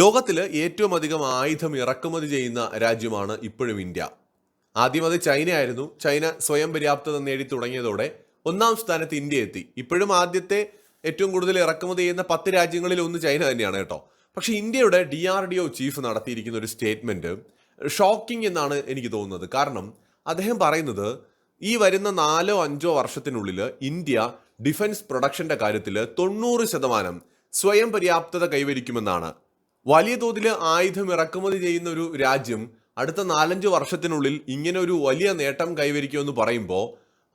ലോകത്തിൽ ഏറ്റവും അധികം ആയുധം ഇറക്കുമതി ചെയ്യുന്ന രാജ്യമാണ് ഇപ്പോഴും ഇന്ത്യ. ആദ്യം അത് ചൈനയായിരുന്നു. ചൈന സ്വയം പര്യാപ്തത നേടി തുടങ്ങിയതോടെ ഒന്നാം സ്ഥാനത്ത് ഇന്ത്യ എത്തി. ഇപ്പോഴും ആദ്യത്തെ ഏറ്റവും കൂടുതൽ ഇറക്കുമതി ചെയ്യുന്ന പത്ത് രാജ്യങ്ങളിൽ ഒന്ന് ചൈന തന്നെയാണ് കേട്ടോ. പക്ഷേ ഇന്ത്യയുടെ D R D O chief നടത്തിയിരിക്കുന്ന ഒരു സ്റ്റേറ്റ്മെന്റ് ഷോക്കിംഗ് എന്നാണ് എനിക്ക് തോന്നുന്നത്. കാരണം അദ്ദേഹം പറയുന്നത് ഈ വരുന്ന നാലോ അഞ്ചോ വർഷത്തിനുള്ളിൽ ഇന്ത്യ ഡിഫൻസ് പ്രൊഡക്ഷന്റെ കാര്യത്തിൽ തൊണ്ണൂറ് ശതമാനം സ്വയം പര്യാപ്തത കൈവരിക്കുമെന്നാണ്. വലിയ തോതിൽ ആയുധം ഇറക്കുമതി ചെയ്യുന്ന ഒരു രാജ്യം അടുത്ത നാലഞ്ച് വർഷത്തിനുള്ളിൽ ഇങ്ങനെ ഒരു വലിയ നേട്ടം കൈവരിക്കുമെന്ന് പറയുമ്പോൾ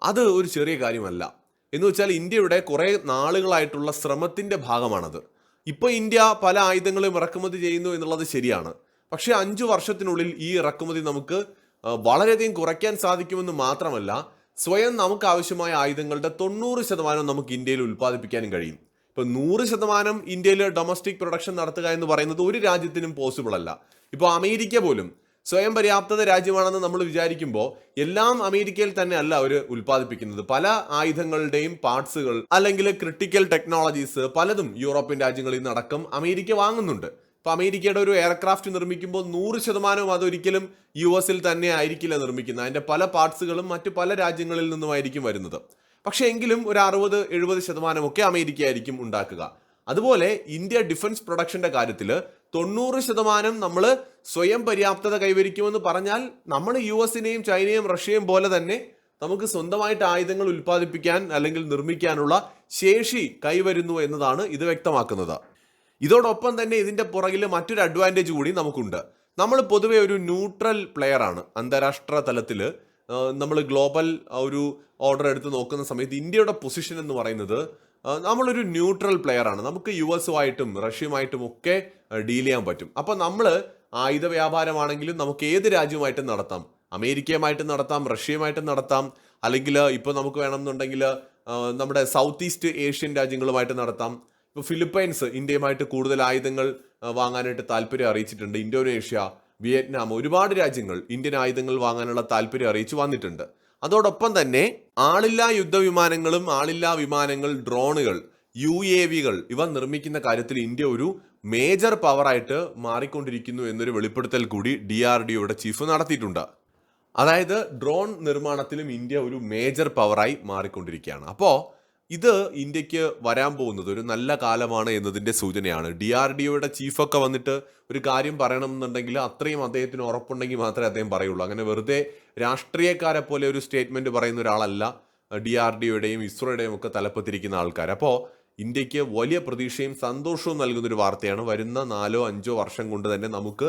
അത് ഒരു ചെറിയ കാര്യമല്ല. എന്ന് വെച്ചാൽ ഇന്ത്യയുടെ കുറേ നാളുകളായിട്ടുള്ള ശ്രമത്തിന്റെ ഭാഗമാണത്. ഇപ്പോൾ ഇന്ത്യ പല ആയുധങ്ങളും ഇറക്കുമതി ചെയ്യുന്നു എന്നുള്ളത് ശരിയാണ്. പക്ഷേ അഞ്ചു വർഷത്തിനുള്ളിൽ ഈ ഇറക്കുമതി നമുക്ക് വളരെയധികം കുറയ്ക്കാൻ സാധിക്കുമെന്ന് മാത്രമല്ല സ്വയം നമുക്ക് ആവശ്യമായ ആയുധങ്ങളുടെ തൊണ്ണൂറ് ശതമാനം നമുക്ക് ഇന്ത്യയിൽ ഉൽപ്പാദിപ്പിക്കാനും കഴിയും. ഇപ്പൊ നൂറ് ശതമാനം ഇന്ത്യയിൽ ഡൊമസ്റ്റിക് പ്രൊഡക്ഷൻ നടത്തുക എന്ന് പറയുന്നത് ഒരു രാജ്യത്തിനും പോസിബിൾ അല്ല. ഇപ്പോൾ അമേരിക്ക പോലും സ്വയം പര്യാപ്തത രാജ്യമാണെന്ന് നമ്മൾ വിചാരിക്കുമ്പോൾ എല്ലാം അമേരിക്കയിൽ തന്നെ അല്ല അവർ ഉൽപ്പാദിപ്പിക്കുന്നത്. പല ആയുധങ്ങളുടെയും പാർട്സുകൾ അല്ലെങ്കിൽ ക്രിട്ടിക്കൽ ടെക്നോളജീസ് പലതും യൂറോപ്യൻ രാജ്യങ്ങളിൽ നിന്നടക്കം അമേരിക്ക വാങ്ങുന്നുണ്ട്. ഇപ്പൊ അമേരിക്കയുടെ ഒരു എയർക്രാഫ്റ്റ് നിർമ്മിക്കുമ്പോൾ നൂറ് ശതമാനവും അതൊരിക്കലും യു എസിൽ തന്നെ ആയിരിക്കില്ല നിർമ്മിക്കുന്നത്. അതിന്റെ പല പാർട്സുകളും മറ്റു പല രാജ്യങ്ങളിൽ നിന്നുമായിരിക്കും വരുന്നത്. പക്ഷേ എങ്കിലും ഒരു അറുപത് എഴുപത് ശതമാനമൊക്കെ അമേരിക്ക ആയിരിക്കും ഉണ്ടാക്കുക. അതുപോലെ ഇന്ത്യ ഡിഫൻസ് പ്രൊഡക്ഷന്റെ കാര്യത്തിൽ തൊണ്ണൂറ് ശതമാനം നമ്മൾ സ്വയം പര്യാപ്തത കൈവരിക്കുമെന്ന് പറഞ്ഞാൽ നമ്മൾ യു എസിനെയും ചൈനയും റഷ്യയും പോലെ തന്നെ നമുക്ക് സ്വന്തമായിട്ട് ആയുധങ്ങൾ ഉൽപ്പാദിപ്പിക്കാൻ അല്ലെങ്കിൽ നിർമ്മിക്കാനുള്ള ശേഷി കൈവരുന്നു എന്നതാണ് ഇത് വ്യക്തമാക്കുന്നത്. ഇതോടൊപ്പം തന്നെ ഇതിന്റെ പുറകിൽ മറ്റൊരു അഡ്വാന്റേജ് കൂടി നമുക്കുണ്ട്. നമ്മൾ പൊതുവെ ഒരു ന്യൂട്രൽ പ്ലെയർ ആണ്. അന്താരാഷ്ട്ര തലത്തിൽ നമ്മൾ ഗ്ലോബൽ ഒരു ഓർഡർ എടുത്ത് നോക്കുന്ന സമയത്ത് ഇന്ത്യയുടെ പൊസിഷൻ എന്ന് പറയുന്നത് നമ്മളൊരു ന്യൂട്രൽ പ്ലെയറാണ് നമുക്ക് യു എസുമായിട്ടും റഷ്യയുമായിട്ടും ഒക്കെ ഡീൽ ചെയ്യാൻ പറ്റും. അപ്പോൾ നമ്മൾ ആയുധ വ്യാപാരമാണെങ്കിലും നമുക്ക് ഏത് രാജ്യവുമായിട്ടും നടത്താം. അമേരിക്കയുമായിട്ടും നടത്താം റഷ്യയുമായിട്ടും നടത്താം. അല്ലെങ്കിൽ ഇപ്പോൾ നമുക്ക് വേണമെന്നുണ്ടെങ്കിൽ നമ്മുടെ സൗത്ത് ഈസ്റ്റ് ഏഷ്യൻ രാജ്യങ്ങളുമായിട്ട് നടത്താം. ഇപ്പോൾ ഫിലിപ്പൈൻസ് ഇന്ത്യയുമായിട്ട് കൂടുതൽ ആയുധങ്ങൾ വാങ്ങാനായിട്ട് താല്പര്യം അറിയിച്ചിട്ടുണ്ട്. ഇന്തോനേഷ്യ വിയറ്റ്നാം ഒരുപാട് രാജ്യങ്ങൾ ഇന്ത്യൻ ആയുധങ്ങൾ വാങ്ങാനുള്ള താല്പര്യം അറിയിച്ചു വന്നിട്ടുണ്ട്. അതോടൊപ്പം തന്നെ ആളില്ലാ യുദ്ധവിമാനങ്ങളും ആളില്ലാ വിമാനങ്ങൾ ഡ്രോണുകൾ യു എ വികൾ ഇവ നിർമ്മിക്കുന്ന കാര്യത്തിൽ ഇന്ത്യ ഒരു മേജർ പവറായിട്ട് മാറിക്കൊണ്ടിരിക്കുന്നു എന്നൊരു വെളിപ്പെടുത്തൽ കൂടി ഡി ആർ ഡി ഒയുടെ ചീഫ് നടത്തിയിട്ടുണ്ട്. അതായത് ഡ്രോൺ നിർമ്മാണത്തിലും ഇന്ത്യ ഒരു മേജർ പവറായി മാറിക്കൊണ്ടിരിക്കുകയാണ്. അപ്പോൾ ഇത് ഇന്ത്യയ്ക്ക് വരാൻ പോകുന്നത് ഒരു നല്ല കാലമാണ് എന്നതിന്റെ സൂചനയാണ്. ഡി ആർ ഡി ഒയുടെ ചീഫൊക്കെ വന്നിട്ട് ഒരു കാര്യം പറയണം എന്നുണ്ടെങ്കിൽ അത്രയും അദ്ദേഹത്തിന് ഉറപ്പുണ്ടെങ്കിൽ മാത്രമേ അദ്ദേഹം പറയുള്ളൂ. അങ്ങനെ വെറുതെ രാഷ്ട്രീയക്കാരെ പോലെ ഒരു സ്റ്റേറ്റ്മെന്റ് പറയുന്ന ഒരാളല്ല ഡി ആർ ഡി ഒയുടെയും ഇസ്രോയുടെയും ഒക്കെ തലപ്പത്തിരിക്കുന്ന ആൾക്കാർ അപ്പോൾ ഇന്ത്യയ്ക്ക് വലിയ പ്രതീക്ഷയും സന്തോഷവും നൽകുന്ന ഒരു വാർത്തയാണ് വരുന്ന നാലോ അഞ്ചോ വർഷം കൊണ്ട് തന്നെ നമുക്ക്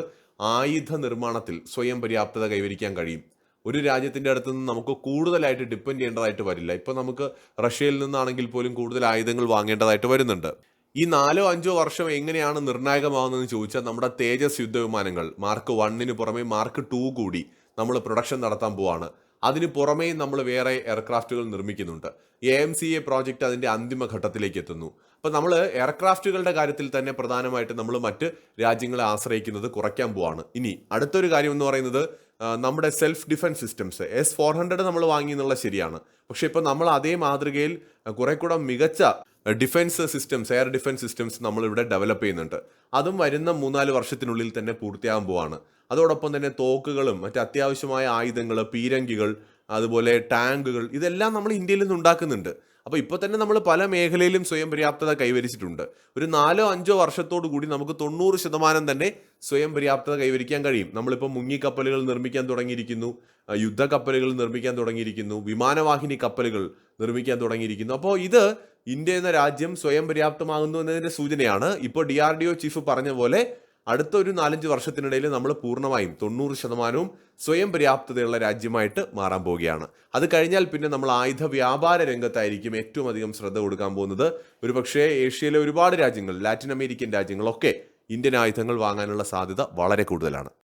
ആയുധ നിർമ്മാണത്തിൽ സ്വയം പര്യാപ്തത കൈവരിക്കാൻ കഴിയും. ഒരു രാജ്യത്തിന്റെ അടുത്ത് നിന്ന് നമുക്ക് കൂടുതലായിട്ട് ഡിപ്പെൻഡ് ചെയ്യേണ്ടതായിട്ട് വരില്ല. ഇപ്പൊ നമുക്ക് റഷ്യയിൽ നിന്നാണെങ്കിൽ പോലും കൂടുതൽ ആയുധങ്ങൾ വാങ്ങേണ്ടതായിട്ട് വരുന്നുണ്ട്. ഈ നാലോ അഞ്ചോ വർഷം എങ്ങനെയാണ് നിർണായകമാകുന്നതെന്ന് ചോദിച്ചാൽ നമ്മുടെ തേജസ് യുദ്ധവിമാനങ്ങൾ മാർക്ക് വണ്ണിന് പുറമെ മാർക്ക് ടു കൂടി നമ്മൾ പ്രൊഡക്ഷൻ നടത്താൻ പോവാണ്. അതിന് പുറമേ നമ്മൾ വേറെ എയർക്രാഫ്റ്റുകൾ നിർമ്മിക്കുന്നുണ്ട്. A M C A project അതിന്റെ അന്തിമ ഘട്ടത്തിലേക്ക് എത്തുന്നു. അപ്പോൾ നമ്മൾ എയർക്രാഫ്റ്റുകളുടെ കാര്യത്തിൽ തന്നെ പ്രധാനമായിട്ട് നമ്മൾ മറ്റ് രാജ്യങ്ങളെ ആശ്രയിക്കുന്നത് കുറയ്ക്കാൻ പോവാണ്. ഇനി അടുത്തൊരു കാര്യം എന്ന് പറയുന്നത് നമ്മുടെ self defence systems S four hundred നമ്മൾ വാങ്ങി എന്നുള്ള ശരിയാണ്. പക്ഷെ ഇപ്പോൾ നമ്മൾ അതേ മാതൃകയിൽ കുറെ കൂടെ മികച്ച defence systems air defence systems നമ്മൾ ഇവിടെ ഡെവലപ്പ് ചെയ്യുന്നുണ്ട്. അതും വരുന്ന മൂന്നാൽ വർഷത്തിനുള്ളിൽ തന്നെ പൂർത്തിയാകാൻ പോവാണ്. അതോടൊപ്പം തന്നെ തോക്കുകളും മറ്റ് അത്യാവശ്യമായ ആയുധങ്ങൾ പീരങ്കികൾ അതുപോലെ ടാങ്കുകൾ ഇതെല്ലാം നമ്മൾ ഇന്ത്യയിൽ നിന്ന് ഉണ്ടാക്കുന്നുണ്ട്. അപ്പോൾ ഇപ്പോൾ തന്നെ നമ്മൾ പല മേഖലയിലും സ്വയം പര്യാപ്തത കൈവരിച്ചിട്ടുണ്ട്. ഒരു നാലോ അഞ്ചോ വർഷത്തോടു കൂടി നമുക്ക് തൊണ്ണൂറ് ശതമാനം തന്നെ സ്വയം പര്യാപ്തത കൈവരിക്കാൻ കഴിയും. നമ്മളിപ്പോൾ മുങ്ങിക്കപ്പലുകൾ നിർമ്മിക്കാൻ തുടങ്ങിയിരിക്കുന്നു യുദ്ധ കപ്പലുകൾ നിർമ്മിക്കാൻ തുടങ്ങിയിരിക്കുന്നു വിമാനവാഹിനി കപ്പലുകൾ നിർമ്മിക്കാൻ തുടങ്ങിയിരിക്കുന്നു. അപ്പോൾ ഇത് ഇന്ത്യ എന്ന രാജ്യം സ്വയം പര്യാപ്തമാകുന്നു എന്നതിന്റെ സൂചനയാണ്. ഇപ്പോൾ D R D O chief പറഞ്ഞ പോലെ അടുത്ത ഒരു നാലഞ്ച് വർഷത്തിനിടയിൽ നമ്മൾ പൂർണമായും തൊണ്ണൂറ് ശതമാനവും സ്വയം പര്യാപ്തതയുള്ള രാജ്യമായിട്ട് മാറാൻ പോവുകയാണ്. അത് കഴിഞ്ഞാൽ പിന്നെ നമ്മൾ ആയുധ വ്യാപാര രംഗത്തായിരിക്കും ഏറ്റവും അധികം ശ്രദ്ധ കൊടുക്കാൻ പോകുന്നത്. ഒരുപക്ഷേ ഏഷ്യയിലെ ഒരുപാട് രാജ്യങ്ങൾ ലാറ്റിൻ അമേരിക്കൻ രാജ്യങ്ങളൊക്കെ ഇന്ത്യൻ ആയുധങ്ങൾ വാങ്ങാനുള്ള സാധ്യത വളരെ കൂടുതലാണ്.